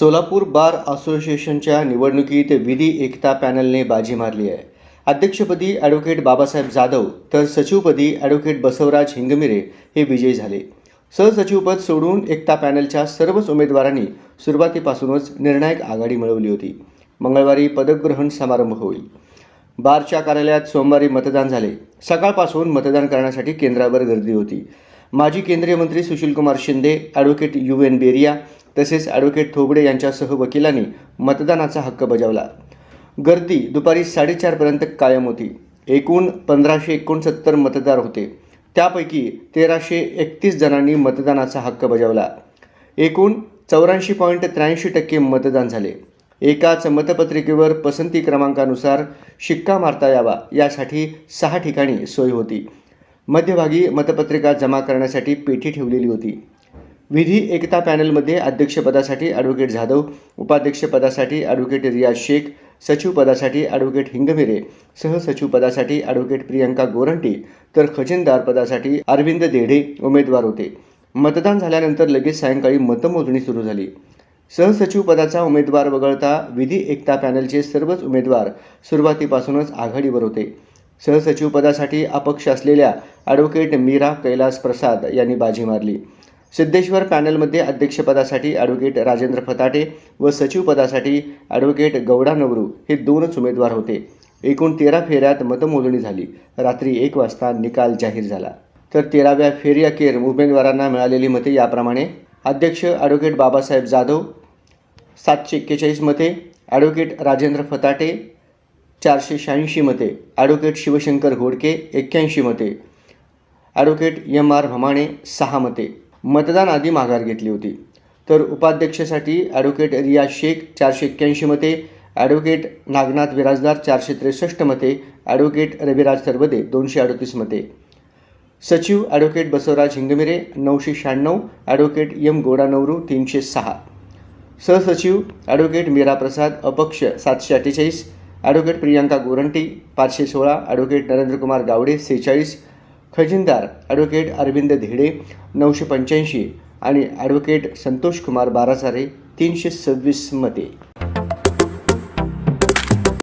सोलापूर बार असोसिएशनच्या निवडणुकीत विधी एकता पॅनलने बाजी मारली आहे. अध्यक्षपदी ॲडव्होकेट बाबासाहेब जाधव तर सचिवपदी ॲडव्होकेट बसवराज हिंगमिरे हे विजयी झाले. सहसचिवपद सोडून एकता पॅनलच्या सर्वच उमेदवारांनी सुरुवातीपासूनच निर्णायक आघाडी मिळवली होती. मंगळवारी पदग्रहण समारंभ होईल. बारच्या कार्यालयात सोमवारी मतदान झाले. सकाळपासून मतदान करण्यासाठी केंद्रावर गर्दी होती. माजी केंद्रीय मंत्री Sushilkumar Shinde advocate U N Beria तसेच ॲडव्होकेट थोबडे यांच्यासह वकिलांनी मतदानाचा हक्क बजावला. गर्दी दुपारी साडेचारपर्यंत कायम होती. एकूण पंधराशे एकोणसत्तर मतदार होते. त्यापैकी तेराशे एकतीस जणांनी मतदानाचा हक्क बजावला. एकूण चौऱ्याऐंशी पॉईंट त्र्याऐंशी टक्के मतदान झाले. एकाच मतपत्रिकेवर पसंती क्रमांकानुसार शिक्का मारता यावा यासाठी सहा ठिकाणी सोय होती. मध्यभागी मतपत्रिका जमा करण्यासाठी पेटी ठेवलेली होती. विधी एकता पॅनलमध्ये अध्यक्षपदासाठी ॲडव्होकेट जाधव उपाध्यक्षपदासाठी ॲडव्होकेट रियाज शेख सचिवपदासाठी ॲडव्होकेट हिंगमिरे सहसचिवपदासाठी ॲडव्होकेट प्रियंका गोरंटी तर खजिनदार पदासाठी अरविंद देढे उमेदवार होते. मतदान झाल्यानंतर लगेच सायंकाळी मतमोजणी सुरू झाली. सहसचिव पदाचा उमेदवार वगळता विधी एकता पॅनलचे सर्वच उमेदवार सुरुवातीपासूनच आघाडीवर होते. सहसचिवपदासाठी अपक्ष असलेल्या ॲडव्होकेट मीरा कैलास प्रसाद यांनी बाजी मारली. सिद्धेश्वर पॅनलमध्ये अध्यक्षपदासाठी ॲडव्होकेट राजेंद्र फताटे व सचिवपदासाठी ॲडव्होकेट गौडा नवरू हे दोनच उमेदवार होते. एकूण तेरा फेऱ्यात मतमोजणी झाली. रात्री एक वाजता निकाल जाहीर झाला. तर तेराव्या फेरीअखेर उमेदवारांना मिळालेली मते याप्रमाणे अध्यक्ष ॲडव्होकेट बाबासाहेब जाधव सातशे एक्केचाळीस मते ॲडव्होकेट राजेंद्र फताटे चारशे शहाऐंशी मते. ॲडव्होकेट शिवशंकर घोडके एक्क्याऐंशी मते. ॲडव्होकेट एम आर भमाणे सहा मते. मतदान आधी माघार घेतली होती. तर उपाध्यक्षासाठी ॲडव्होकेट रिया शेख चारशे एक्क्याऐंशी मते. ॲडव्होकेट नागनाथ विराजदार चारशे त्रेसष्ट मते. ॲडव्होकेट रविराज सरबदे दोनशे अडतीस मते. सचिव ॲडव्होकेट बसवराज हिंगमिरे नऊशे शहाण्णव. ॲडव्होकेट एम गोडानवरू तीनशे सहा. सहसचिव ॲडव्होकेट मीरा प्रसाद अपक्ष सातशे अठ्ठेचाळीस. ॲडव्होकेट प्रियांका गोरंटी पाचशे सोळा ॲडव्होकेट नरेंद्रकुमार गावडे सेहेचाळीस खजिनदार ॲडव्होकेट अरविंद धेडे नऊशे पंच्याऐंशी आणि ॲडव्होकेट संतोष कुमार बारासारे तीनशे सव्वीस मते.